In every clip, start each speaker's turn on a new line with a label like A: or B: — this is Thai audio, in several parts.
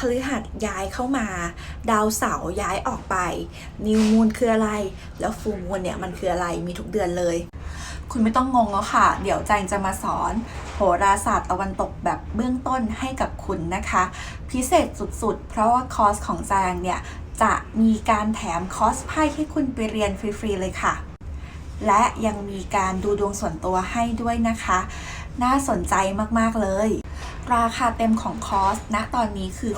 A: พฤหัสย้ายเข้ามา ดาวเสาร์ย้ายออกไป นิวมูนคืออะไร แล้วฟูมูนเนี่ยมันคืออะไรมีทุกเดือนเลย คุณไม่ต้องงงแล้วค่ะ เดี๋ยวแจงจะมาสอนโหราศาสตร์ตะวันตกแบบเบื้องต้นให้กับคุณนะคะ พิเศษสุดๆ เพราะว่าคอร์สของแจงเนี่ยจะมีการแถมคอร์สไพ่ให้คุณไปเรียนฟรีๆเลยค่ะ และยังมีการดูดวงส่วนตัวให้ด้วยนะคะ น่าสนใจมากๆเลย ราคาเต็มของคอร์สณตอนนี้คือ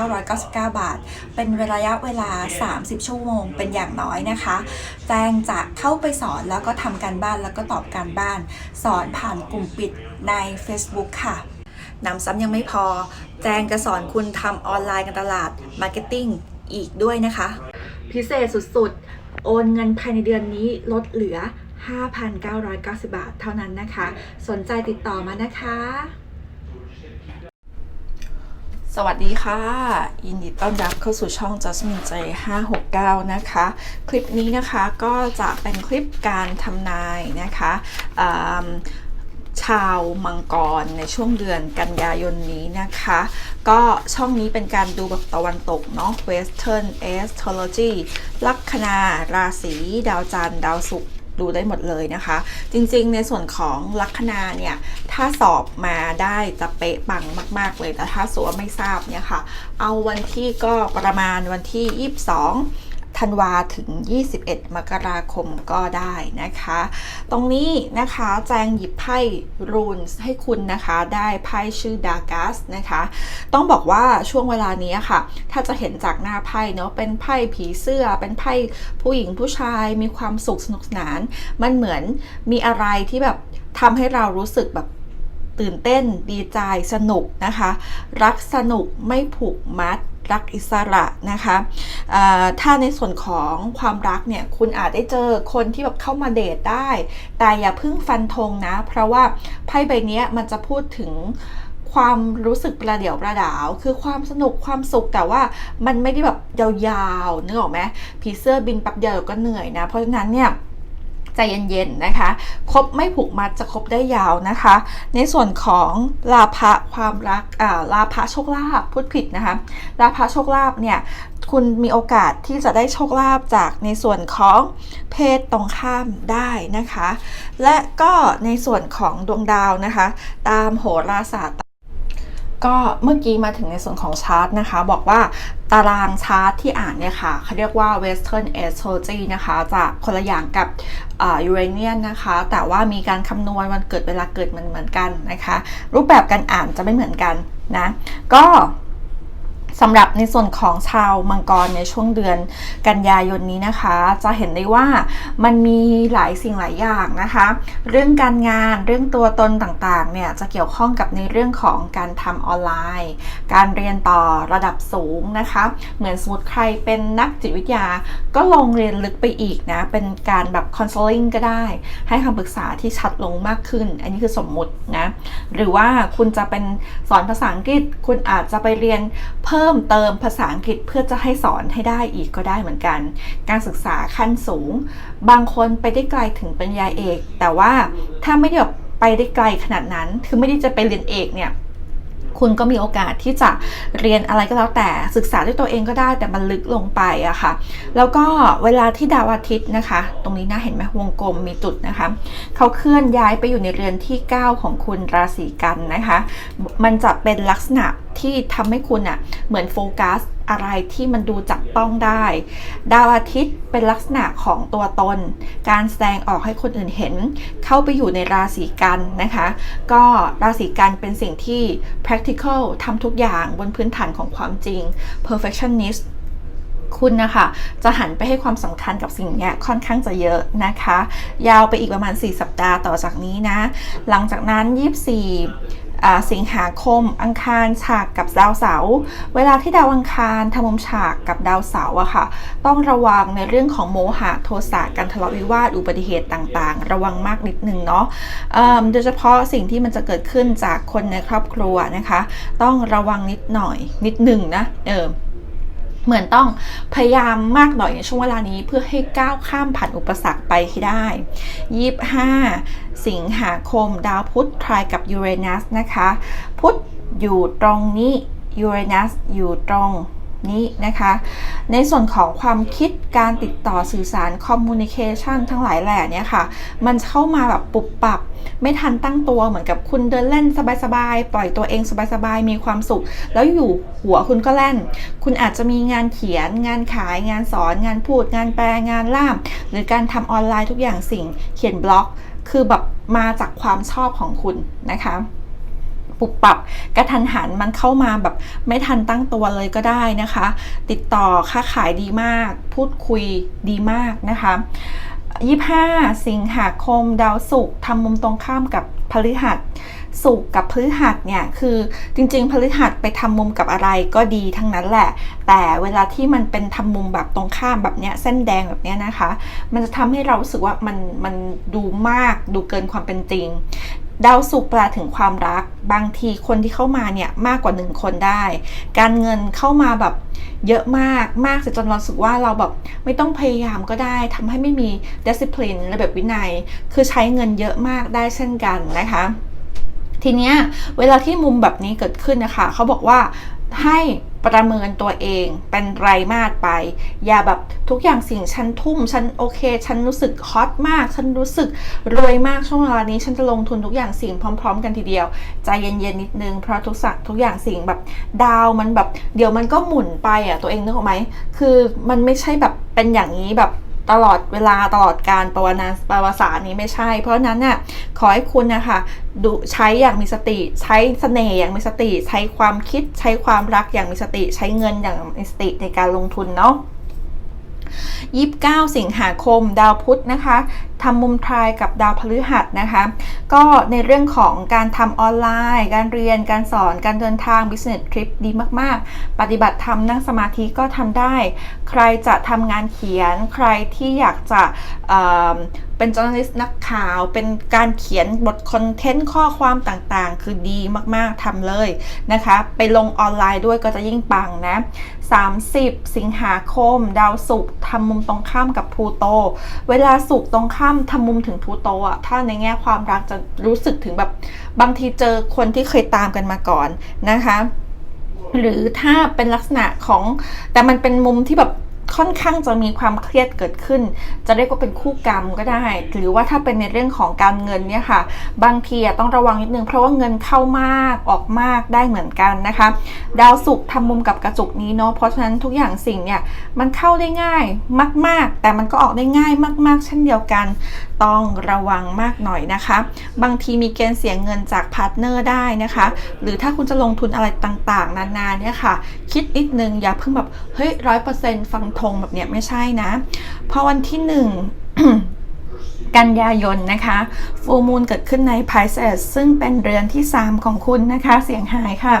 A: 6,999 บาท เป็นระยะเวลา 30 ชั่วโมง เป็นอย่างน้อยนะคะ แจงจะเข้าไปสอนแล้วก็ทำการบ้านแล้วก็ตอบการบ้าน สอนผ่านกลุ่มปิดใน Facebook ค่ะนำซ้ำยังไม่พอ แจงจะสอนคุณทำออนไลน์การตลาด Marketing อีกด้วยนะคะ พิเศษสุดๆ โอนเงินภายในเดือนนี้ลดเหลือ 5,990 บาทเท่านั้นนะคะ สนใจติดต่อมานะคะ สวัสดีค่ะ ยินดีต้อนรับเข้าสู่ช่อง Jasmine J 569 นะคะ คลิปนี้นะคะก็จะเป็นคลิปการทำนายนะคะชาวมังกรในช่วงเดือนกันยายนนี้นะคะ ก็ช่องนี้เป็นการดูแบบตะวันตกเนาะ Western Astrology ลัคนาราศี ดาวจันทร์ดาวศุกร์ ดูได้หมดเลยนะคะ จริงๆ ในส่วนของลัคนาเนี่ย ถ้าสอบมาได้จะเป๊ะปังมาก ๆ เลย แต่ถ้าสวาไม่ทราบเนี่ยค่ะ เอาวันที่ก็ประมาณวันที่ 22 ธันวาถึง 21 มกราคมก็ได้นะคะ ตรงนี้นะคะแจงหยิบไพ่รูนให้คุณนะคะได้ไพ่ชื่อดากัสนะคะ ต้องบอกว่าช่วงเวลานี้ค่ะ ถ้าจะเห็นจากหน้าไพ่เนาะเป็นไพ่ผีเสื้อ เป็นไพ่ผู้หญิงผู้ชายมีความสุขสนุกสนาน มันเหมือนมีอะไรที่แบบทำให้เรารู้สึกแบบตื่นเต้นดีใจสนุกนะคะ รักสนุกไม่ผูกมัด รักอิสระนะคะถ้าในส่วนของความรักเนี่ยคุณอาจได้เจอคนที่แบบเข้ามาเดทได้ แต่อย่าเพิ่งฟันธงนะ เพราะว่าไพ่ใบนี้มันจะพูดถึงความรู้สึกประเดี่ยวประดาว คือความสนุกความสุขแต่ว่ามันไม่ได้แบบยาวๆนึกออกไหมผีเสื้อบินแป๊บเดียวก็เหนื่อยนะ เพราะฉะนั้นเนี่ย ใจเย็นๆนะคะ คบไม่ผูกมัดจะคบได้ยาวนะคะ ในส่วนของลาภะความรักอ่าลาภะโชคลาภพูดผิดนะคะลาภะโชคลาภเนี่ยคุณมีโอกาสที่จะได้โชคลาภจากในส่วนของเพศตรงข้ามได้นะคะ และก็ในส่วนของดวงดาวนะคะ ตามโหราศาสตร์ ก็เมื่อกี้มาถึงในส่วนของชาร์ตนะคะ บอกว่าตารางชาร์ตที่อ่านเนี่ยค่ะเขาเรียกว่า Western Astrology นะคะจะคนละอย่างกับยูเรเนียนนะคะ แต่ว่ามีการคำนวณวันเกิดเวลาเกิดมันเหมือนกันนะคะ รูปแบบการอ่านจะไม่เหมือนกันนะ ก็ สำหรับในส่วนของชาวมังกรในช่วงเดือนกันยายนนี้นะคะ จะเห็นได้ว่ามันมีหลายสิ่งหลายอย่างนะคะ เรื่องการงานเรื่องตัวตนต่างๆเนี่ยจะเกี่ยวข้องกับในเรื่องของการทำออนไลน์ การเรียนต่อระดับสูงนะคะ เหมือนสมมติใครเป็นนักจิตวิทยาก็ลงเรียนลึกไปอีกนะเป็นการแบบคอนซัลทิงก็ได้ ให้คำปรึกษาที่ชัดลงมากขึ้น อันนี้คือสมมุตินะหรือว่าคุณจะเป็นสอนภาษาอังกฤษ คุณอาจจะไปเรียนเพิ่มเติมภาษาอังกฤษเพื่อจะให้สอนให้ได้อีกก็ได้เหมือนกัน การศึกษาขั้นสูง บางคนไปได้ไกลถึงปริญญาเอก แต่ว่าถ้าไม่ได้แบบไปได้ไกลขนาดนั้น คือไม่ได้จะไปเรียนเอกเนี่ยคุณก็มีโอกาสที่จะเรียนอะไรก็แล้วแต่ศึกษาด้วยตัวเองก็ได้แต่มันลึกลงไปอะค่ะ แล้วก็เวลาที่ดาวอาทิตย์นะคะ ตรงนี้นะเห็นไหมวงกลมมีจุดนะคะเขาเคลื่อนย้ายไปอยู่ในเรือนที่ 9 ของคุณราศีกันนะคะ มันจะเป็นลักษณะ ที่ทำให้คุณอะเหมือนโฟกัสอะไรที่มันดูจับต้องได้ ดาวอาทิตย์เป็นลักษณะของตัวตน การแสดงออกให้คนอื่นเห็น เข้าไปอยู่ในราศีกันนะคะ ก็ราศีกันเป็นสิ่งที่ practical ทำทุกอย่างบนพื้นฐานของความจริง perfectionist คุณนะคะจะหันไปให้ความสำคัญกับสิ่งนี้ค่อนข้างจะเยอะนะคะ ยาวไปอีกประมาณ 4 สัปดาห์ต่อจากนี้นะ หลังจากนั้น 24 สิงหาคม อังคารฉากกับดาวเสาร์เวลาที่ดาวอังคารทำมุมฉากกับดาวเสาร์อะค่ะ ต้องระวังในเรื่องของโมหะโทสะการทะเลาะวิวาทอุบัติเหตุต่างๆ ระวังมากนิดนึงเนาะโดยเฉพาะสิ่งที่มันจะเกิดขึ้นจากคนในครอบครัวนะคะ ต้องระวังนิดหน่อยนิดหนึ่งนะเออเหมือนต้องพยายามมากหน่อยในช่วงเวลานี้เพื่อให้ก้าวข้ามผ่านอุปสรรคไปให้ได้25 สิงหาคม ดาวพุธทรายกับยูเรนัสนะคะ พุธอยู่ตรงนี้ยูเรนัสอยู่ตรงนี้นะคะ ในส่วนของความคิดการติดต่อสื่อสารคอมมูนิเคชันทั้งหลายแหล่เนี่ยค่ะ มันเข้ามาแบบปุบปับ ไม่ทันตั้งตัวเหมือนกับคุณเดินเล่นสบายๆ ปล่อยตัวเองสบายๆ มีความสุข แล้วอยู่หัวคุณก็แล่น คุณอาจจะมีงานเขียน งานขาย งานสอน งานพูด งานแปล งานล่าม หรือการทำออนไลน์ทุกอย่างสิ่ง เขียนบล็อก คือแบบมาจากความชอบของคุณนะคะปุบปรับกระทันหันมันเข้ามาแบบไม่ทันตั้งตัวเลยก็ได้นะคะ ติดต่อค้าขายดีมาก พูดคุยดีมากนะคะ25 สิงหาคมดาวศุกร์ทำมุมตรงข้ามกับพฤหัส ศุกกับพฤหัสเนี่ยคือจริงๆพฤหัสไปทำมุมกับอะไรก็ดีทั้งนั้นแหละ แต่เวลาที่มันเป็นทำมุมแบบตรงข้ามแบบเนี้ยเส้นแดงแบบเนี้ยนะคะ มันจะทำให้เรารู้สึกว่ามันมันดูมากดูเกินความเป็นจริงดาวศุกแปลถึงความรัก บางทีคนที่เข้ามาเนี่ยมากกว่าหนึ่งคนได้ การเงินเข้ามาแบบเยอะมากมากจนเราสึกว่าเราแบบไม่ต้องพยายามก็ได้ทำให้ไม่มี discipline ระเบียบวินัย คือใช้เงินเยอะมากได้เช่นกันนะคะ ทีเนี้ยเวลาที่มุมแบบนี้เกิดขึ้นนะคะเขาบอกว่าให้ประเมินตัวเองเป็นไรมาสไป อย่าแบบทุกอย่างสิ่งฉันทุ่ม ฉันโอเค ฉันรู้สึกฮอตมาก ฉันรู้สึกรวยมากช่วงเวลานี้ฉันจะลงทุนทุกอย่างสิ่งพร้อม ๆ กันทีเดียว ใจเย็นๆนิดนึง เพราะทุกสักทุกอย่างสิ่งแบบดาวมันแบบ เดี๋ยวมันก็หมุนไปอะตัวเองนึกออกไหมคือมันไม่ใช่แบบเป็นอย่างนี้แบบ ตลอดเวลาตลอดการประวัติประวัติศาสตร์นี้ไม่ใช่ เพราะนั้นน่ะขอให้คุณนะคะดูใช้อย่างมีสติ ใช้เสน่ห์อย่างมีสติ ใช้ความคิด ใช้ความรักอย่างมีสติ ใช้เงินอย่างมีสติในการลงทุนเนาะ 29 สิงหาคม ดาวพุธนะคะทำมุมทรายกับดาวพฤหัสนะคะ ก็ในเรื่องของการทำออนไลน์ การเรียน การสอน การเดินทาง business trip ดีมาก ๆ ปฏิบัติธรรมนั่งสมาธิก็ทำได้ ใครจะทำงานเขียน ใครที่อยากจะเเป็นจ o u r n a l i s t นักข่าว เป็นการเขียนบทคอนเทนต์ข้อความต่าง ๆ คือดีมาก ๆทำเลยนะคะ ไปลงออนไลน์ด้วยก็จะยิ่งปังนะ 30 สิงหาคม ดาวศุกร์ทำมุมตรงข้ามกับพลูโต เวลาศุกร์ตรงข้ามทำมุมถึงพลูโตอะถ้าในแง่ความรักจะรู้สึกถึงแบบบางทีเจอคนที่เคยตามกันมาก่อนนะคะ หรือถ้าเป็นลักษณะของแต่มันเป็นมุมที่แบบ ค่อนข้างจะมีความเครียดเกิดขึ้น จะเรียกว่าเป็นคู่กรรมก็ได้ หรือว่าถ้าเป็นในเรื่องของการเงินเนี่ยค่ะ บางทีต้องระวังนิดนึงเพราะว่าเงินเข้ามากออกมากได้เหมือนกันนะคะ ดาวศุกร์ทำมุมกับกระจุกนี้เนาะเพราะฉะนั้นทุกอย่างสิ่งเนี่ยมันเข้าได้ง่ายมาก ๆ แต่มันก็ออกได้ง่ายมาก ๆ เช่นเดียวกัน ต้องระวังมากหน่อยนะคะ บางทีมีเกณฑ์เสียเงินจากพาร์ทเนอร์ได้นะคะ หรือถ้าคุณจะลงทุนอะไรต่างๆ นานาเนี่ยค่ะ คิดนิดนึงอย่าเพิ่งแบบเฮ้ยร้อยเปอร์เซ็นต์ฟังธงแบบเนี้ยไม่ใช่นะเพราะวันที่หนึ่งกันยายนนะคะฟูมูลเกิดขึ้นใน Pisces ซึ่งเป็นเรือนที่ 3 ของคุณนะคะ เสียงหายค่ะ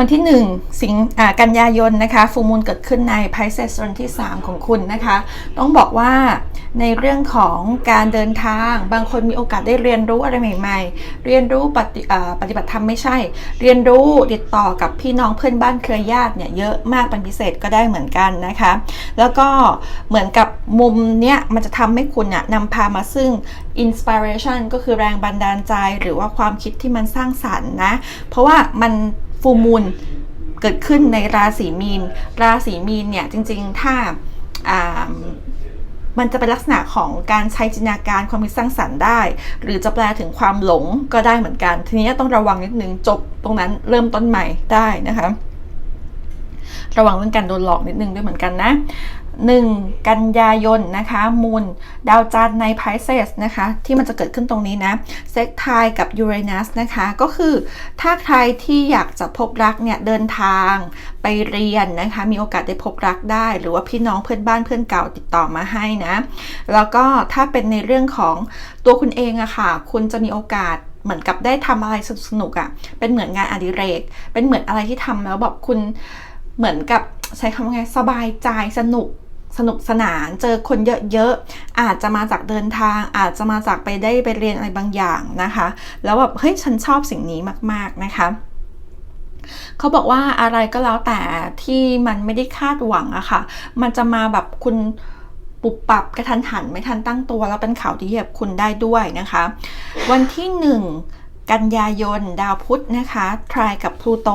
A: วันที่ 1 สิงกันยายนนะคะฟูมูลเกิดขึ้นใน Pisces เรือนที่ 3 ของคุณนะคะ ต้องบอกว่าในเรื่องของการเดินทาง บางคนมีโอกาสได้เรียนรู้อะไรใหม่ ๆ เรียนรู้ปฏิปฏิบัติธรรมไม่ใช่ เรียนรู้ติดต่อกับพี่น้องเพื่อนบ้านเครือญาติเนี่ยเยอะมากเป็นพิเศษก็ได้เหมือนกันนะคะ แล้วก็เหมือนกับมุมเนี้ยมันจะทำให้คุณเนี่ยนำพามาซึ่ง inspiration ก็คือแรงบันดาลใจหรือว่าความคิดที่มันสร้างสรรค์นะ เพราะว่ามัน ฟูมูลเกิดขึ้นในราศีมีน ราศีมีนเนี่ยจริงๆ ถ้ามันจะเป็นลักษณะของการใช้จินตนาการความคิดสร้างสรรค์ได้ หรือจะแปลถึงความหลงก็ได้เหมือนกัน ทีนี้ต้องระวังนิดนึงจบตรงนั้นเริ่มต้นใหม่ได้นะคะ ระวังเรื่องการโดนหลอกนิดนึงด้วยเหมือนกันนะ 1 กันยายนนะคะมูลดาวจันทร์ใน Pisces นะคะที่มันจะเกิดขึ้นตรงนี้นะเซ็กทกับยูเรนัสนะคะก็คือถ้าใครที่อยากจะพบรักเนี่ยเดินทางไปเรียนนะคะมีโอกาสได้พบรักได้ หรือว่าพี่น้องเพื่อนบ้านเพื่อนเก่าติดต่อมาให้นะแล้วก็ถ้าเป็นในเรื่องของตัวคุณเองอะค่ะคุณจะมีโอกาสเหมือนกับได้ทำอะไรสนุกอะเป็นเหมือนงานอดิเรก เป็นเหมือนอะไรที่ทำแล้วแบบคุณเหมือนกับใช้คำว่าไงสบายใจสนุก สนุกสนานเจอคนเยอะๆอาจจะมาจากเดินทาง อาจจะมาจากไปได้ไปเรียนอะไรบางอย่างนะคะ แล้วแบบเฮ้ยฉันชอบสิ่งนี้มากๆนะคะเขาบอกว่าอะไรก็แล้วแต่ที่มันไม่ได้คาดหวังอะค่ะ มันจะมาแบบคุณปุบปับกระทันหันไม่ทันตั้งตัว แล้วเป็นข่าวที่เหยียบคุณได้ด้วยนะคะ วันที่หนึ่งกันยายนดาวพุธนะคะ ทรายกับพลูโต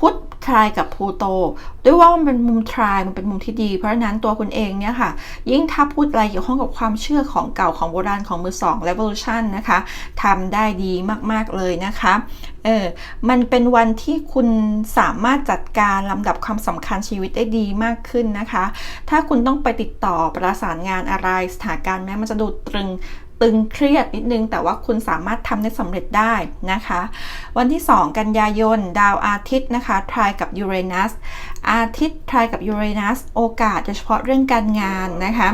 A: พุธทรายกับพูโต ด้วยว่ามันเป็นมุมทรายมันเป็นมุมที่ดี เพราะฉะนั้นตัวคุณเองเนี่ยค่ะ ยิ่งถ้าพูดอะไรเกี่ยวข้องกับความเชื่อของเก่าของโบราณของมือสอง revolution นะคะทำได้ดีมาก ๆ เลยนะคะเออมันเป็นวันที่คุณสามารถจัดการลำดับความสำคัญชีวิตได้ดีมากขึ้นนะคะ ถ้าคุณต้องไปติดต่อประสานงานอะไรสถานการณ์แม้มันจะดูตรึง ตึงเครียดนิดนึง แต่ว่าคุณสามารถทำได้สำเร็จได้นะคะ วันที่ 2 กันยายน ดาวอาทิตย์นะคะทรายกับยูเรนัสอาทิตย์ทรายกับยูเรนัสโอกาสโดยเฉพาะเรื่องการงานนะคะ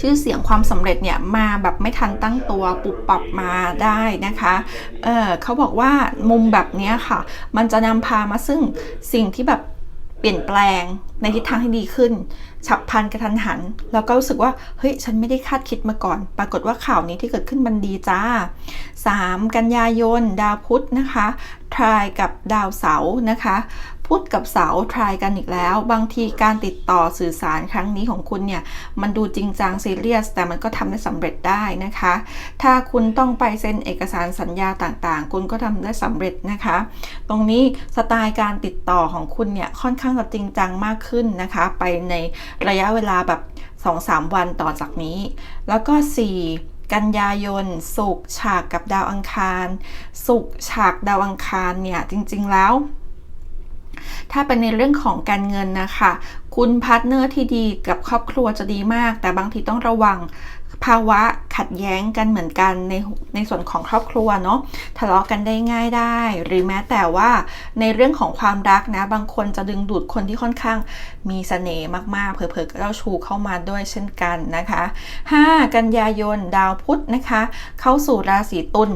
A: ชื่อเสียงความสำเร็จเนี่ยมาแบบไม่ทันตั้งตัวปุบปรับมาได้นะคะ เออเขาบอกว่ามุมแบบนี้ค่ะ มันจะนำพามาซึ่งสิ่งที่แบบเปลี่ยนแปลงในทิศทางที่ดีขึ้น ฉับพลันกระทันหัน แล้วก็รู้สึกว่าเฮ้ยฉันไม่ได้คาดคิดมาก่อน ปรากฏว่าข่าวนี้ที่เกิดขึ้นมันดีจ้า 3 กันยายน ดาวพุธนะคะทรายกับดาวเสาร์นะคะ พุธกับเสาทรายกันอีกแล้ว บางทีการติดต่อสื่อสารครั้งนี้ของคุณเนี่ย มันดูจริงจังซีเรียส แต่มันก็ทำได้สำเร็จได้นะคะ ถ้าคุณต้องไปเซ็นเอกสารสัญญาต่างๆ คุณก็ทำได้สำเร็จนะคะ ตรงนี้สไตล์การติดต่อของคุณเนี่ยค่อนข้างจะจริงจังมากขึ้นนะคะ ไปในระยะเวลาแบบ 2-3 วันต่อจากนี้ แล้วก็ 4กันยายนสุกฉากกับดาวอังคาร สุกฉากดาวอังคารเนี่ย จริง ๆ แล้ว ถ้าเป็นในเรื่องของการเงินนะคะ คุณพาร์ทเนอร์ที่ดีกับครอบครัวจะดีมาก แต่บางทีต้องระวังภาวะขัดแย้งกันเหมือนกันในในส่วนของครอบครัวเนาะทะเลาะกันได้ง่ายได้ หรือแม้แต่ว่าในเรื่องของความรักนะ บางคนจะดึงดูดคนที่ค่อนข้างมีเสน่ห์มากๆ เผลอๆก็เจ้าชูเข้ามาด้วยเช่นกันนะคะ 5 กันยายนดาวพุธนะคะ เข้าสู่ราศีตุล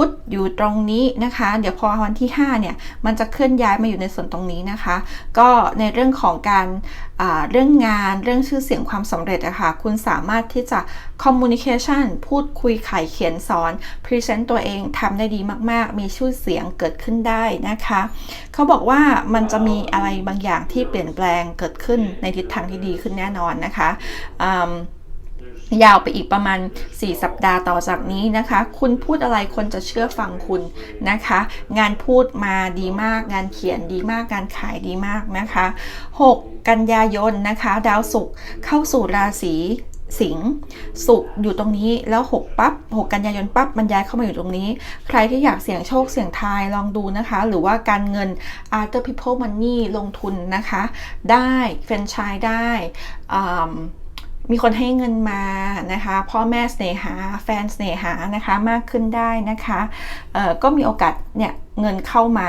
A: พุธอยู่ตรงนี้นะคะ เดี๋ยวพอวันที่ 5 เนี่ย มันจะเคลื่อนย้ายมาอยู่ในส่วนตรงนี้นะคะ ก็ในเรื่องของการเรื่องงานเรื่องชื่อเสียงความสำเร็จอะคะ่ะคุณสามารถที่จะ communication พูดคุยขายเขียนสอน present ตัวเองทำได้ดีมาก ๆ มีชื่อเสียงเกิดขึ้นได้นะคะ เขาบอกว่ามันจะมีอะไรบางอย่างที่เปลี่ยนแปลงเกิดขึ้นในทิศทางที่ดีขึ้นแน่นอนนะคะ ยาวไปอีกประมาณ 4 สัปดาห์ต่อจากนี้นะคะ คุณพูดอะไรคนจะเชื่อฟังคุณนะคะ งานพูดมาดีมาก งานเขียนดีมาก งานขายดีมากนะคะ 6 กันยายนนะคะ ดาวศุกร์เข้าสู่ราศีสิงสุกอยู่ตรงนี้แล้ว 6 ปั๊บ6 กันยายนปั๊บมันย้ายเข้ามาอยู่ตรงนี้ ใครที่อยากเสี่ยงโชคเสี่ยงทายลองดูนะคะ หรือว่าการเงิน After People Money ลงทุนนะคะ ได้เฟรนชายได้ มีคนให้เงินมานะคะพ่อแม่เสน่หา แฟนเสน่หานะคะมากขึ้นได้นะคะก็มีโอกาสเนี่ยเงินเข้ามา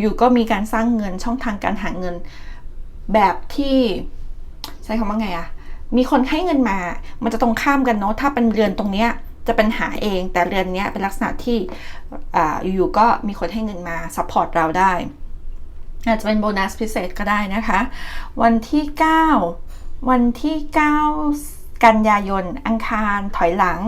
A: อยู่ๆก็มีการสร้างเงินช่องทางการหาเงิน แบบที่ใช้คำว่าไงอะมีคนให้เงินมา มันจะตรงข้ามกันเนาะถ้าเป็นเรือนตรงเนี้ยจะเป็นหาเอง แต่เรือนเนี้ยเป็นลักษณะที่อยู่ๆก็มีคนให้เงินมาซัพพอร์ตเราได้อาจจะเป็นโบนัสพิเศษก็ได้นะคะ วันที่ 9 วันที่ 9 กันยายน อังคารถอยหลัง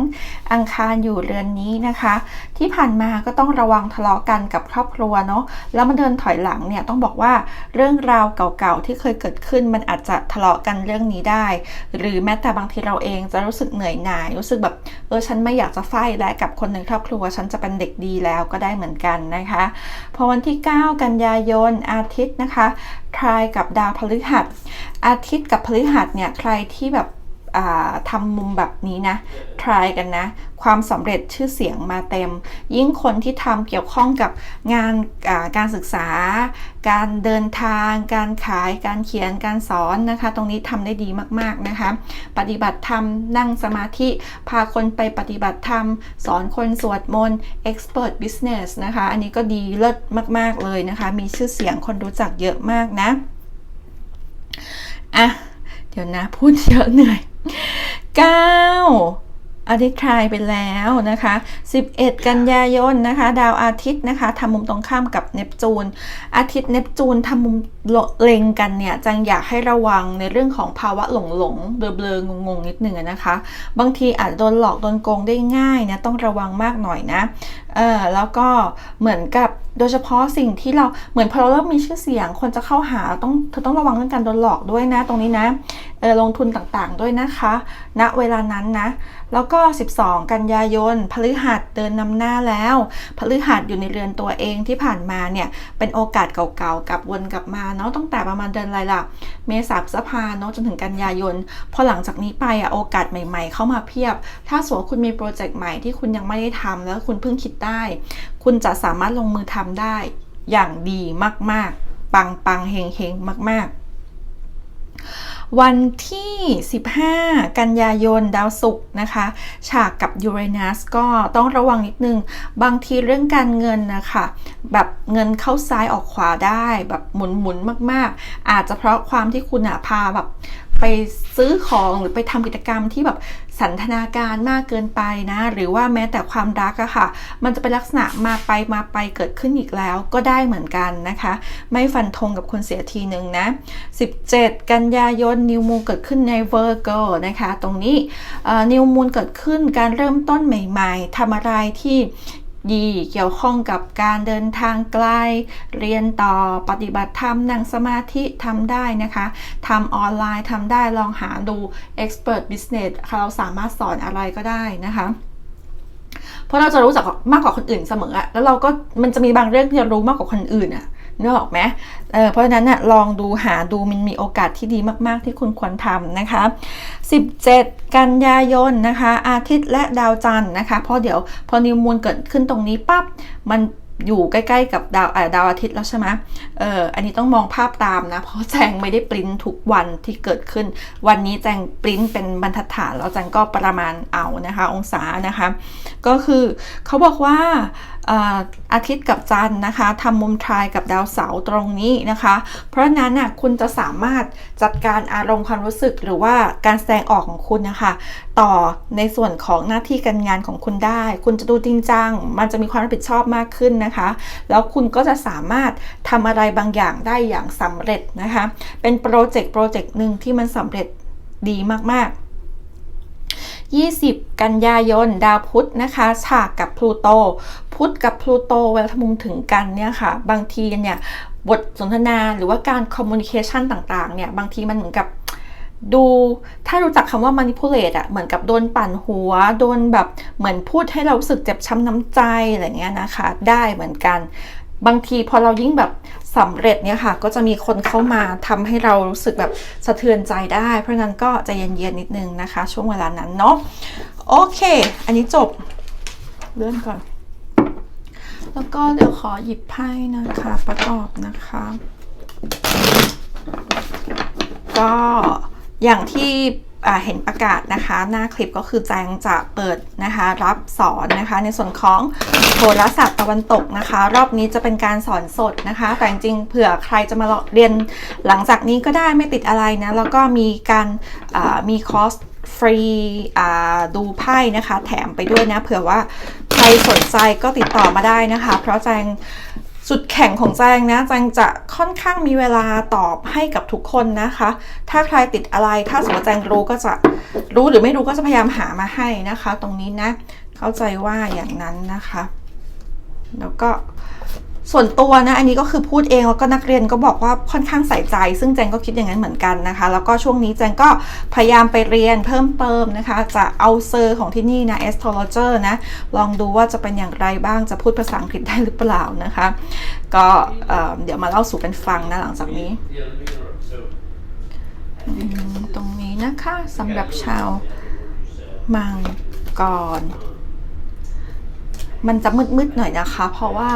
A: อังคารอยู่เรือนนี้นะคะ ที่ผ่านมาก็ต้องระวังทะเลาะกันกับครอบครัวเนาะแล้วมาเดินถอยหลังเนี่ยต้องบอกว่าเรื่องราวเก่าๆที่เคยเกิดขึ้นมันอาจจะทะเลาะกันเรื่องนี้ได้ หรือแม้แต่บางทีเราเองจะรู้สึกเหนื่อยหน่าย รู้สึกแบบเออฉันไม่อยากจะไฟและกับคนในครอบครัวฉันจะเป็นเด็กดีแล้วก็ได้เหมือนกันนะคะพอวันที่ 9 กันยายนอาทิตย์นะคะทรายกับดาวพฤหัส อาทิตย์กับพฤหัสเนี่ยใครที่แบบ ทำมุมแบบนี้นะ try กันนะ ความสำเร็จชื่อเสียงมาเต็ม ยิ่งคนที่ทำเกี่ยวข้องกับงานการศึกษา การเดินทาง การขาย การเขียน การสอนนะคะ ตรงนี้ทำได้ดีมากๆนะคะ ปฏิบัติธรรม นั่งสมาธิ พาคนไปปฏิบัติธรรม สอนคนสวดมนต์ expert business นะคะ อันนี้ก็ดีเลิศมากๆเลยนะคะ มีชื่อเสียงคนรู้จักเยอะมากนะ อะ เดี๋ยวนะ พูดเยอะเหนื่อย 9 อาทิตย์ทายไปแล้วนะคะ 11 กันยายนนะคะ ดาวอาทิตย์นะคะทำมุมตรงข้ามกับเนปจูน อาทิตย์เนปจูนทำมุมเล็งกันเนี่ย จังอยากให้ระวังในเรื่องของภาวะหลงหลงเบลเบลงงนิดหนึ่งนะคะ บางทีอาจโดนหลอกโดนโกงได้ง่ายนะต้องระวังมากหน่อยนะเออแล้วก็เหมือนกับโดยเฉพาะสิ่งที่เราเหมือนพอเราเริ่มมีชื่อเสียง คนจะเข้าหาต้องเธอต้องระวังเรื่องการโดนหลอกด้วยนะ ตรงนี้นะเออลงทุนต่างๆด้วยนะคะ ณเวลานั้นนะ แล้วก็ 12 กันยายนพฤหัสเดินนำหน้าแล้วพฤหัสอยู่ในเรือนตัวเองที่ผ่านมาเนี่ยเป็นโอกาสเก่าๆกลับวนกลับมาเนาะตั้งแต่ประมาณเดือนอะไรล่ะ เมษาพฤษภาเนาะจนถึงกันยายนพอหลังจากนี้ไปอะโอกาสใหม่ ๆ เข้ามาเพียบ ถ้าสมมติว่าคุณมีโปรเจกต์ใหม่ที่คุณยังไม่ได้ทำแล้วคุณเพิ่งคิดได้ คุณจะสามารถลงมือทำได้อย่างดีมากๆ ปังปังๆเฮงเฮงๆมาก ๆ วันที่ 15 กันยายนดาวศุกร์นะคะ ฉากกับยูเรนัสก็ต้องระวังนิดนึง บางทีเรื่องการเงินนะคะแบบเงินเข้าซ้ายออกขวาได้แบบหมุนหมุนมากๆ อาจจะเพราะความที่คุณอะพาแบบ ไปซื้อของหรือไปทำกิจกรรมที่แบบสันทนาการมากเกินไปนะ หรือว่าแม้แต่ความรักอะค่ะ มันจะเป็นลักษณะมาไปมาไปเกิดขึ้นอีกแล้วก็ได้เหมือนกันนะคะ ไม่ฟันธงกับคนเสียทีหนึ่งนะ 17 กันยายนนิวมูเกิดขึ้นใน Virgo นะคะ ตรงนี้นิวมูลเกิดขึ้นการเริ่มต้นใหม่ ๆทำอะไรที่ ดีเกี่ยวข้องกับการเดินทางไกล เรียนต่อปฏิบัติธรรมนั่งสมาธิทำได้นะคะทำออนไลน์ทำได้ลองหาดู Expert Business เราสามารถสอนอะไรก็ได้นะคะเพราะเราจะรู้จักมากกว่าคนอื่นเสมออะแล้วเราก็มันจะมีบางเรื่องที่เรารู้มากกว่าคนอื่นอะ นึกออกไหมเออเพราะฉะนั้นน่ะลองดูหาดูมันมีโอกาสที่ดีมากๆที่คุณควรทำนะคะ 17 กันยายนนะคะ อาทิตย์และดาวจันทร์นะคะเพราะเดี๋ยวพอนิวมูลเกิดขึ้นตรงนี้ปั๊บมันอยู่ใกล้ๆกับดาวดาวอาทิตย์แล้วใช่ไหมเอออันนี้ต้องมองภาพตามนะ เพราะแจงไม่ได้ปริ้นทุกวันที่เกิดขึ้น วันนี้แจงปริ้นเป็นบรรทัดฐานแล้วแจงก็ประมาณเอานะคะ องศานะคะ ก็คือเขาบอกว่า อาทิตย์กับจันทร์นะคะทำมุมทรายกับดาวเสาร์ตรงนี้นะคะ เพราะนั้นน่ะคุณจะสามารถจัดการอารมณ์ความรู้สึกหรือว่าการแสดงออกของคุณนะคะ ต่อในส่วนของหน้าที่การงานของคุณได้ คุณจะดูจริงจัง มันจะมีความรับผิดชอบมากขึ้นนะคะ แล้วคุณก็จะสามารถทำอะไรบางอย่างได้อย่างสำเร็จนะคะ เป็นโปรเจกต์โปรเจกต์หนึ่งที่มันสำเร็จดีมากๆ 20 กันยายน ดาวพุธนะคะฉากกับพลูโต พุธกับพลูโตเวลาทมุงถึงกันเนี่ยค่ะ บางทีเนี่ยบทสนทนาหรือว่าการคอมมูนิเคชันต่างๆเนี่ยบางทีมันเหมือนกับดูถ้ารู้จักคำว่า manipulate อะเหมือนกับโดนปั่นหัว โดนแบบเหมือนพูดให้เรารู้สึกเจ็บช้ำน้ำใจอะไรเงี้ยนะคะ ได้เหมือนกัน บางทีพอเรายิ่งแบบสำเร็จเนี่ยค่ะ ก็จะมีคนเข้ามาทำให้เรารู้สึกแบบสะเทือนใจได้ เพราะนั้นก็ใจเย็นๆนิดนึงนะคะ ช่วงเวลานั้นเนาะโอเค อันนี้จบเลื่อนก่อน แล้วก็เดี๋ยวขอหยิบไพ่นะคะ ประกอบนะคะ ก็อย่างที่ เห็นประกาศนะคะ หน้าคลิปก็คือแจงจะเปิดนะคะ รับสอนนะคะ ในส่วนของโหราศาสตร์ตะวันตกนะคะ รอบนี้จะเป็นการสอนสดนะคะ แต่จริงเผื่อใครจะมาเรียนหลังจากนี้ก็ได้ไม่ติดอะไรนะ แล้วก็มีการมีคอร์สฟรีดูไพ่นะคะ แถมไปด้วยนะ เผื่อว่าใครสนใจก็ติดต่อมาได้นะคะ เพราะแจง สุดแข่งของแจงนะแจงจะค่อนข้างมีเวลาตอบให้กับทุกคนนะคะ ถ้าใครติดอะไรถ้าสมมติแจงรู้ก็จะรู้หรือไม่รู้ก็จะพยายามหามาให้นะคะ ตรงนี้นะ เข้าใจว่าอย่างนั้นนะคะ แล้วก็ ส่วนตัวนะอันนี้ก็คือพูดเองแล้วก็นักเรียนก็บอกว่าค่อนข้างใส่ใจ ซึ่งแจงก็คิดอย่างนั้นเหมือนกันนะคะ แล้วก็ช่วงนี้แจงก็พยายามไปเรียนเพิ่มเติมนะคะ จะเอาเซอร์ของที่นี่นะ astrologer นะ ลองดูว่าจะเป็นอย่างไรบ้างจะพูดภาษาอังกฤษได้หรือเปล่านะคะ ก็เดี๋ยวมาเล่าสู่กันฟังนะหลังจากนี้ ตรงนี้นะคะสำหรับชาวมังกรมันจะมืดๆหน่อยนะคะ เพราะว่า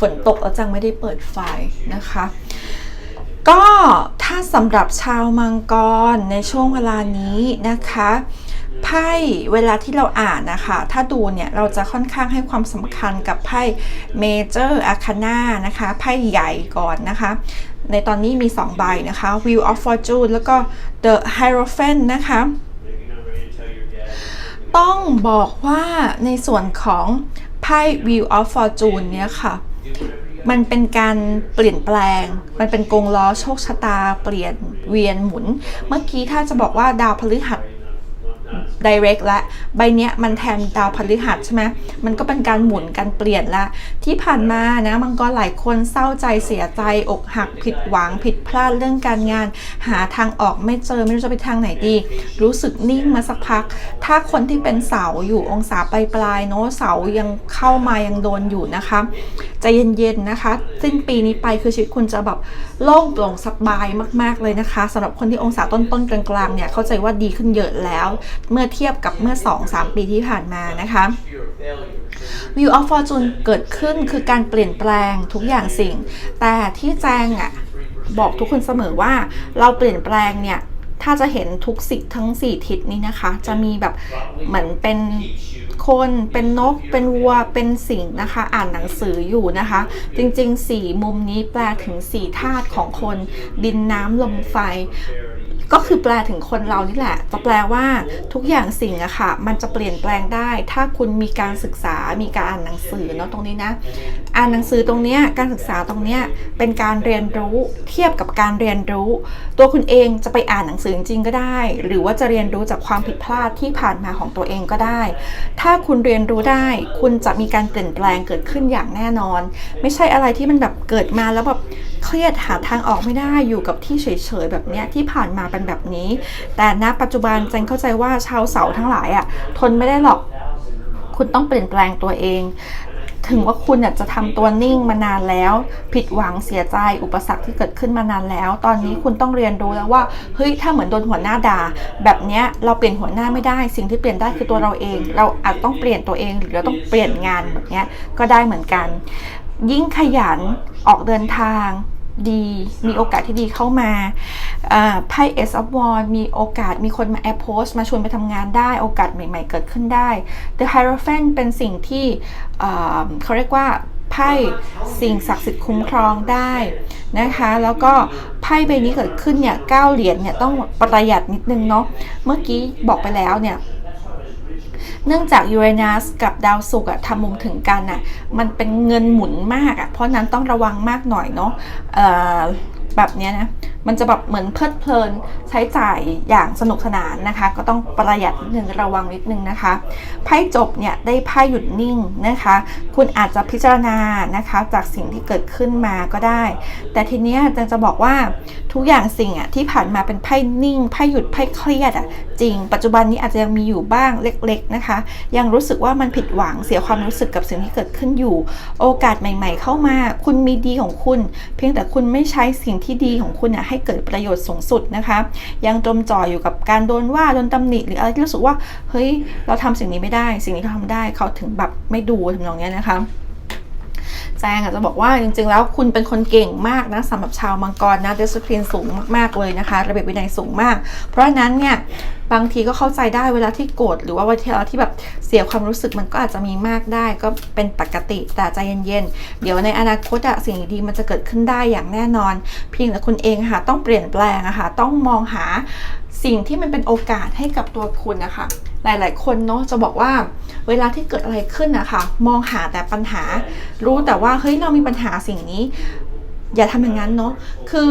A: ฝนตกแล้วจังไม่ได้เปิดไฟนะคะ ก็ถ้าสำหรับชาวมังกรในช่วงเวลานี้นะคะไพ่เวลาที่เราอ่านนะคะ ถ้าดูเนี่ยเราจะค่อนข้างให้ความสำคัญกับไพ่ Major Arcana นะคะไพ่ใหญ่ก่อนนะคะ ในตอนนี้มี 2 ใบนะคะ Wheel of Fortune แล้วก็ The Hierophant นะคะ ต้องบอกว่าในส่วนของไพ่ Wheel of Fortune เนี่ยค่ะ มันเป็นการเปลี่ยนแปลง มันเป็นกงล้อโชคชะตา เปลี่ยนเวียนหมุน เมื่อกี้ถ้าจะบอกว่าดาวพฤหัส direct และ ใบเนี้ยมันแทนดาวพฤหัสใช่ไหมมันก็เป็นการหมุนการเปลี่ยนละ ที่ผ่านมานะมังกรหลายคนเศร้าใจเสียใจอกหักผิดหวังผิดพลาดเรื่องการงาน หาทางออกไม่เจอไม่รู้จะไปทางไหนดี รู้สึกนิ่งมาสักพัก ถ้าคนที่เป็นเสาอยู่องศาปลายปลายเนาะเสายังเข้ามายังโดนอยู่นะคะใจเย็นๆนะคะสิ้นปีนี้ไปคือชีวิตคุณจะแบบโล่งโปร่งสบายมาก ๆเลยนะคะสำหรับคนที่องศาต้นๆกลางๆเนี่ยเข้าใจว่าดีขึ้นเยอะแล้วเมื่อเทียบกับเมื่อ 2-3 ปีที่ผ่านมานะคะ View of Fortune เกิดขึ้นคือการเปลี่ยนแปลงทุกอย่างสิ่ง แต่ที่แจงอะบอกทุกคนเสมอว่าเราเปลี่ยนแปลงเนี่ย ถ้าจะเห็นทุกสิ่งทั้ง 4 ทิศนี้นะคะ จะมีแบบเหมือนเป็นคนเป็นนกเป็นวัวเป็นสิ่งนะคะ อ่านหนังสืออยู่นะคะ จริงๆ4มุมนี้แปลถึง4ธาตุของคน ดินน้ำลมไฟ ก็คือแปลถึงคนเรานี่แหละจะแปลว่าทุกอย่างสิ่งอะค่ะ มันจะเปลี่ยนแปลงได้ ถ้าคุณมีการศึกษา มีการอ่านหนังสือเนาะตรงนี้นะ อ่านหนังสือตรงเนี้ย การศึกษาตรงเนี้ย เป็นการเรียนรู้เทียบกับการเรียนรู้ ตัวคุณเองจะไปอ่านหนังสือจริงก็ได้ หรือว่าจะเรียนรู้จากความผิดพลาดที่ผ่านมาของตัวเองก็ได้ ถ้าคุณเรียนรู้ได้ คุณจะมีการเปลี่ยนแปลงเกิดขึ้นอย่างแน่นอน ไม่ใช่อะไรที่มันแบบเกิดมาแล้วแบบ เครียดหาทางออกไม่ได้อยู่กับที่เฉยๆแบบเนี้ยที่ผ่านมาเป็นแบบนี้ แต่ณปัจจุบันเจนเข้าใจว่าชาวเสาทั้งหลายอะ่ะทนไม่ได้หรอกคุณต้องเปลี่ยนแปลงตัวเองถึงว่าคุณเนี่ยจะทำตัวนิ่งมานานแล้ว ผิดหวังเสียใจอุปสรรคที่เกิดขึ้นมานานแล้ว ตอนนี้คุณต้องเรียนรู้แล้วว่าเฮ้ยถ้าเหมือนโดนหัวหน้าด่าแบบเนี้ยเราเปลี่ยนหัวหน้าไม่ได้ สิ่งที่เปลี่ยนได้คือตัวเราเอง เราอาจต้องเปลี่ยนตัวเอง หรือเราต้องเปลี่ยนงานแบบเนี้ยก็ได้เหมือนกัน ยิ่งขยันออกเดินทาง ดี มีโอกาสที่ดีเข้ามาอ่าไพ่ S of Wands มีโอกาสมีคนมาแอปโพสมาชวนไปทำงานได้โอกาสใหม่ๆเกิดขึ้นได้ The Hierophant เป็นสิ่งที่อ่าเขาเรียกว่าไพ่สิ่งศักดิ์สิทธิ์คุ้มครองได้นะคะ แล้วก็ไพ่ใบนี้เกิดขึ้นเนี่ยเก้าเหรียญเนี่ยต้องประหยัดนิดนึงเนาะเมื่อกี้บอกไปแล้วเนี่ย เนื่องจากยูเรนัสกับดาวศุกร์ทำมุมถึงกันอะมันเป็นเงินหมุนมากอะเพราะนั้นต้องระวังมากหน่อยเนาะ แบบนี้นะ มันจะแบบเหมือนเพลิดเพลินใช้จ่ายอย่างสนุกสนานนะคะ ก็ต้องประหยัดนิดนึงระวังนิดนึงนะคะ ไพ่จบเนี่ยได้ไพ่หยุดนิ่งนะคะ คุณอาจจะพิจารณานะคะจากสิ่งที่เกิดขึ้นมาก็ได้ แต่ทีเนี้ยจังจะบอกว่าทุกอย่างสิ่งอะที่ผ่านมาเป็นไพ่นิ่งไพ่หยุดไพ่เครียดอะจริง ปัจจุบันนี้อาจจะยังมีอยู่บ้างเล็ก ๆนะคะ ยังรู้สึกว่ามันผิดหวังเสียความรู้สึกกับสิ่งที่เกิดขึ้นอยู่ โอกาสใหม่ ๆ เข้ามา คุณมีดีของคุณ เพียงแต่คุณไม่ใช้สิ่งที่ดีของคุณเนี่ยให้เกิดประโยชน์สูงสุดนะคะ ยังจมจ่ออยู่กับการโดนว่าโดนตำหนิหรืออะไรที่รู้สึกว่าเฮ้ยเราทำสิ่งนี้ไม่ได้ สิ่งนี้เขาทำได้เขาถึงแบบไม่ดูทำนองเนี้ยนะคะแจงอาจจะบอกว่าจริงๆ แล้วคุณเป็นคนเก่งมากนะสำหรับชาวมังกรนะดิสซิพลินสูงมากๆเลยนะคะ ระเบียบวินัยสูงมาก เพราะนั้นเนี่ย บางทีก็เข้าใจได้เวลาที่โกรธหรือว่าเวลาที่แบบเสียความรู้สึกมันก็อาจจะมีมากได้ก็เป็นปกติแต่ใจเย็นๆ เดี๋ยวในอนาคตอะสิ่งดีๆมันจะเกิดขึ้นได้อย่างแน่นอน เพียงแต่คุณเองค่ะต้องเปลี่ยนแปลงอะค่ะต้องมองหาสิ่งที่มันเป็นโอกาสให้กับตัวคุณนะคะหลาย ๆ คนเนาะจะบอกว่าเวลาที่เกิดอะไรขึ้นนะคะมองหาแต่ปัญหา รู้แต่ว่าเฮ้ยเรามีปัญหาสิ่งนี้ อย่าทำอย่างนั้นเนาะคือ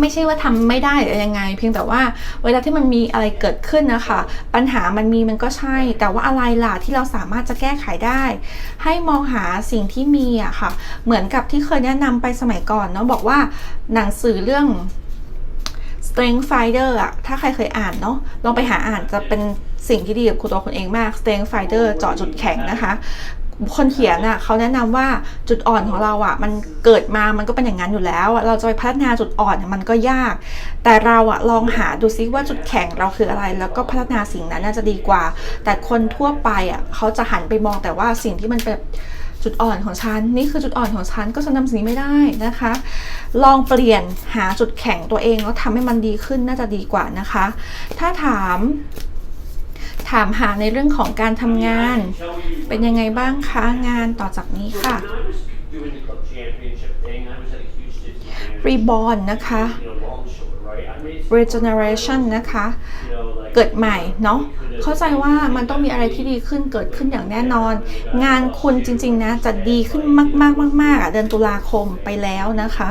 A: ไม่ใช่ว่าทำไม่ได้หรือยังไง เพียงแต่ว่าเวลาที่มันมีอะไรเกิดขึ้นนะคะ ปัญหามันมีมันก็ใช่ แต่ว่าอะไรล่ะที่เราสามารถจะแก้ไขได้ ให้มองหาสิ่งที่มีอะค่ะ เหมือนกับที่เคยแนะนำไปสมัยก่อนเนาะบอกว่าหนังสือเรื่อง Strength Finder อะถ้าใครเคยอ่านเนาะลองไปหาอ่านจะเป็นสิ่งที่ดีกับคุณตัวคุณเองมาก Strength Finder เจาะจุดแข็งนะคะ คนเขียนน่ะเขาแนะนำว่าจุดอ่อนของเราอะ มันเกิดมามันก็เป็นอย่างนั้นอยู่แล้ว เราจะไปพัฒนาจุดอ่อนมันก็ยาก แต่เราอะลองหาดูซิว่าจุดแข็งเราคืออะไร แล้วก็พัฒนาสิ่งนั้นน่าจะดีกว่า แต่คนทั่วไปอะเขาจะหันไปมองแต่ว่าสิ่งที่มันเป็นจุดอ่อนของฉันนี่คือจุดอ่อนของฉันก็ฉันทำสิ่งนี้ไม่ได้นะคะ ลองเปลี่ยนหาจุดแข็งตัวเองแล้วทำให้มันดีขึ้นน่าจะดีกว่านะคะ ถ้าถาม ถามหาในเรื่องของการทำงาน เป็นยังไงบ้างคะงานต่อจากนี้ค่ะ
B: When I was doing the club championship thing, I was at a huge stipulation.
A: reborn นะคะ regeneration นะคะ เกิดใหม่เนาะเข้าใจว่ามันต้องมีอะไรที่ดีขึ้นเกิดขึ้นอย่างแน่นอน งานคุณจริง ๆ นะ จะดีขึ้นมากๆมากๆอะเดือนตุลาคมไปแล้วนะคะ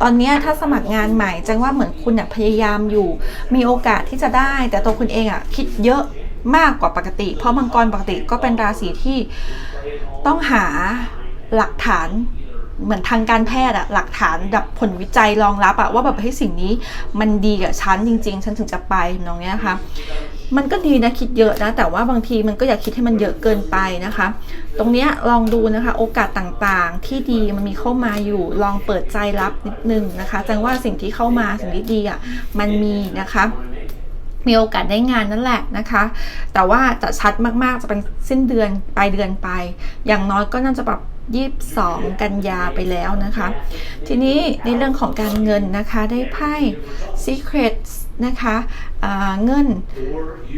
A: ตอนนี้ถ้าสมัครงานใหม่แจังว่าเหมือนคุณอะพยายามอยู่ มีโอกาสที่จะได้ แต่ตัวคุณเองอะคิดเยอะ มากกว่าปกติ เพราะมังกรปกติก็เป็นราศีที่ต้องหาหลักฐานเหมือนทางการแพทย์อะหลักฐานแบบผลวิจัยรองรับอะว่าแบบให้สิ่งนี้มันดีกับฉันจริง ๆ ฉันถึงจะไปน้องเนี้ยนะคะมันก็ดีนะคิดเยอะนะ แต่ว่าบางทีมันก็อย่าคิดให้มันเยอะเกินไปนะคะ ตรงเนี้ยลองดูนะคะ โอกาสต่างๆ ที่ดีมันมีเข้ามาอยู่ลองเปิดใจรับนิดนึงนะคะจังว่าสิ่งที่เข้ามาสิ่งที่ดีอะมันมีนะคะ มีโอกาสได้งานนั่นแหละนะคะ แต่ว่าจะชัดมากๆจะเป็นสิ้นเดือนปลายเดือนไป อย่างน้อยก็น่าจะแบบ22กันยาไปแล้วนะคะ ทีนี้ในเรื่องของการเงินนะคะได้ไพ่ Secrets นะคะอ่าเงิน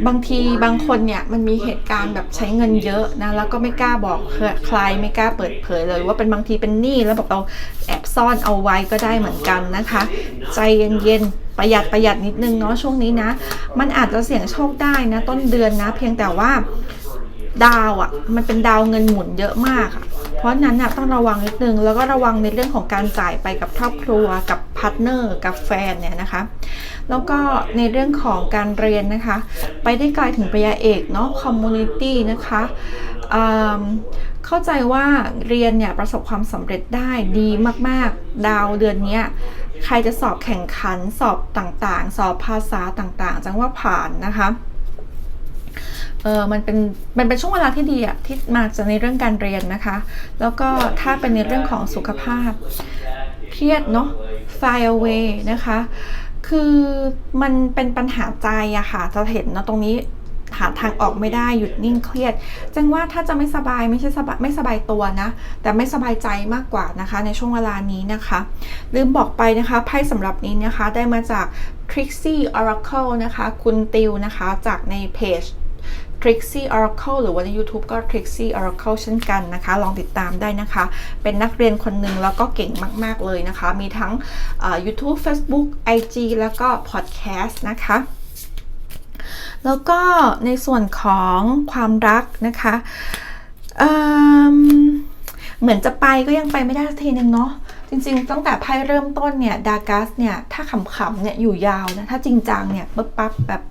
A: บางทีบางคนเนี่ยมันมีเหตุการณ์แบบใช้เงินเยอะนะแล้วก็ไม่กล้าบอกใครไม่กล้าเปิดเผยเลยว่าเป็นบางทีเป็นหนี้แล้วแบบเราแอบซ่อนเอาไว้ก็ได้เหมือนกันนะคะ ใจเย็นๆประหยัดประหยัดนิดนึงเนาะช่วงนี้นะ มันอาจจะเสี่ยงโชคได้นะต้นเดือนนะ เพียงแต่ว่าดาวอะ่ะมันเป็นดาวเงินหมุนเยอะมากอะเพราะฉะนั้นน่ะต้องระวังนิดนึงแล้วก็ระวังในเรื่องของการจ่ายไปกับครอบครัวกับพาร์ทเนอร์กับแฟนเนี่ยนะคะ แล้วก็ในเรื่องของการเรียนนะคะ ไปได้ไกลถึงปริญญาเอกเนาะคอมมูนิตี้นะคะเข้าใจว่าเรียนเนี่ยประสบความสำเร็จได้ดีมากๆ ดาวเดือนนี้ใครจะสอบแข่งขันสอบต่างๆ สอบภาษาต่างๆ จังว่าผ่านนะคะเออมันเป็นมันเป็นช่วงเวลาที่ดีอะที่มาจากในเรื่องการเรียนนะคะ แล้วก็ถ้าเป็นในเรื่องของสุขภาพ เครียดเนาะ fire away นะคะ คือมันเป็นปัญหาใจอะค่ะ จะเห็นเนาะตรงนี้หาทางออกไม่ได้หยุดนิ่งเครียดจังว่าถ้าจะไม่สบายไม่ใช่สบายไม่สบายตัวนะ แต่ไม่สบายใจมากกว่านะคะ ในช่วงเวลานี้นะคะ ลืมบอกไปนะคะไพ่สำหรับนี้นะคะได้มาจาก Trixie Oracle นะคะ คุณติวนะคะจากในเพจ Trixie Oracle หรือว่าใน YouTube ก็ Trixie Oracle เช่นกันนะคะ ลองติดตามได้นะคะ เป็นนักเรียนคนหนึ่งแล้วก็เก่งมาก ๆ เลยนะคะ มีทั้ง YouTube Facebook IG แล้วก็ Podcast นะคะแล้วก็ในส่วนของความรักนะคะเเหมือนจะไปก็ยังไปไม่ได้สักทีนึงเนาะ จริง ๆ ตั้งแต่ไพ่เริ่มต้นเนี่ย ดากัสเนี่ย ถ้าขำๆเนี่ยอยู่ยาวนะ ถ้าจริงจังเนี่ยปั๊บปั๊บแบบ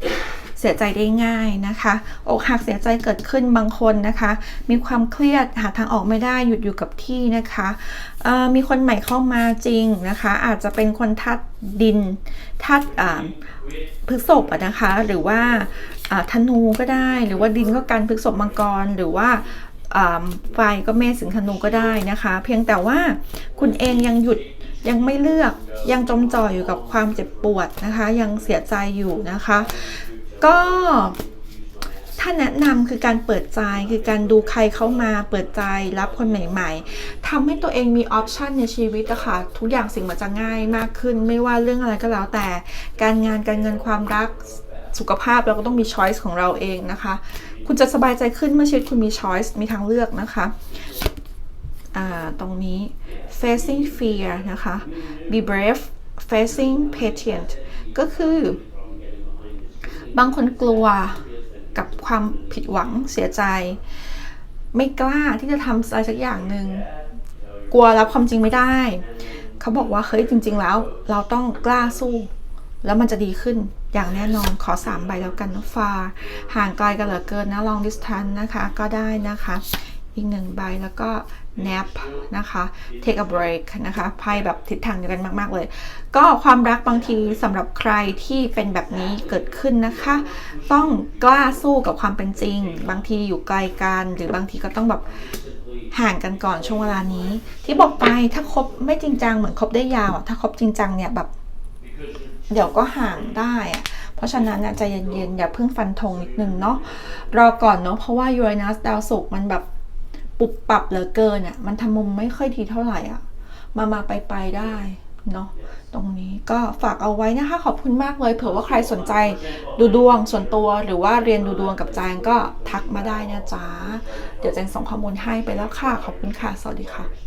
A: เสียใจได้ง่ายนะคะอกหักเสียใจเกิดขึ้นบางคนนะคะ มีความเครียดหาทางออกไม่ได้หยุดอยู่กับที่นะคะมีคนใหม่เข้ามาจริงนะคะ อาจจะเป็นคนทัดดินทัดพฤษภอะนะคะหรือว่าธนูก็ได้หรือว่าดินก็กันพฤษภมังกรหรือว่าอ่าไฟก็เมษสิงธนูก็ได้นะคะ เพียงแต่ว่าคุณเองยังหยุดยังไม่เลือกยังจมจ่ออยู่กับความเจ็บปวดนะคะ ยังเสียใจอยู่นะคะ ก็ถ้าแนะนำคือการเปิดใจคือการดูใครเข้ามาเปิดใจรับคนใหม่ ๆทำให้ตัวเองมีออปชันในชีวิตอะค่ะทุกอย่างสิ่งมันจะง่ายมากขึ้น ไม่ว่าเรื่องอะไรก็แล้วแต่การงานการเงินความรักสุขภาพเราก็ต้องมีช้อยส์ของเราเองนะคะ คุณจะสบายใจขึ้นเมื่อชีวิตคุณมีช้อยส์มีทางเลือกนะคะตรงนี้ facing fear นะคะ be brave facing patient ก็คือ บางคนกลัวกับความผิดหวังเสียใจ ไม่กล้าที่จะทำอะไรสักอย่างหนึ่งกลัวรับความจริงไม่ได้ เขาบอกว่าเฮ้ยจริง ๆ แล้ว เราต้องกล้าสู้ แล้วมันจะดีขึ้นอย่างแน่นอนขอ3ใบแล้วกันนะฟาห่างไกลกันเหลือเกินนะ long distance นะคะ ก็ได้นะคะ อีกหนึ่งใบแล้วก็ nap นะคะ take a break นะคะไพ่แบบทิศทางเดียวกันมาก ๆ เลย ก็ความรักบางทีสำหรับใครที่เป็นแบบนี้เกิดขึ้นนะคะ ต้องกล้าสู้กับความเป็นจริง บางทีอยู่ไกลกัน หรือบางทีก็ต้องแบบห่างกันก่อนช่วงเวลานี้ ที่บอกไปถ้าคบไม่จริงจังเหมือนคบได้ยาวอะถ้าคบจริงจังเนี่ยแบบเดี๋ยวก็ห่างได้อะเพราะฉะนั้นนะใจเย็นๆอย่าเพิ่งฟันธงนิดนึงเนาะรอก่อนเนาะเพราะว่ายูเรนัสดาวศุกร์มันแบบ ปุบปรับเหลือเกินอะมันทำมุมไม่ค่อยดีเท่าไหร่อะ มามาไปไปได้เนาะตรงนี้ก็ฝากเอาไว้นะคะ ขอบคุณมากเลย เผื่อว่าใครสนใจดูดวงส่วนตัวหรือว่าเรียนดูดวงกับแจงก็ทักมาได้นะจ๊ะ เดี๋ยวแจงส่งข้อมูลให้ไปแล้วค่ะ ขอบคุณค่ะ สวัสดีค่ะ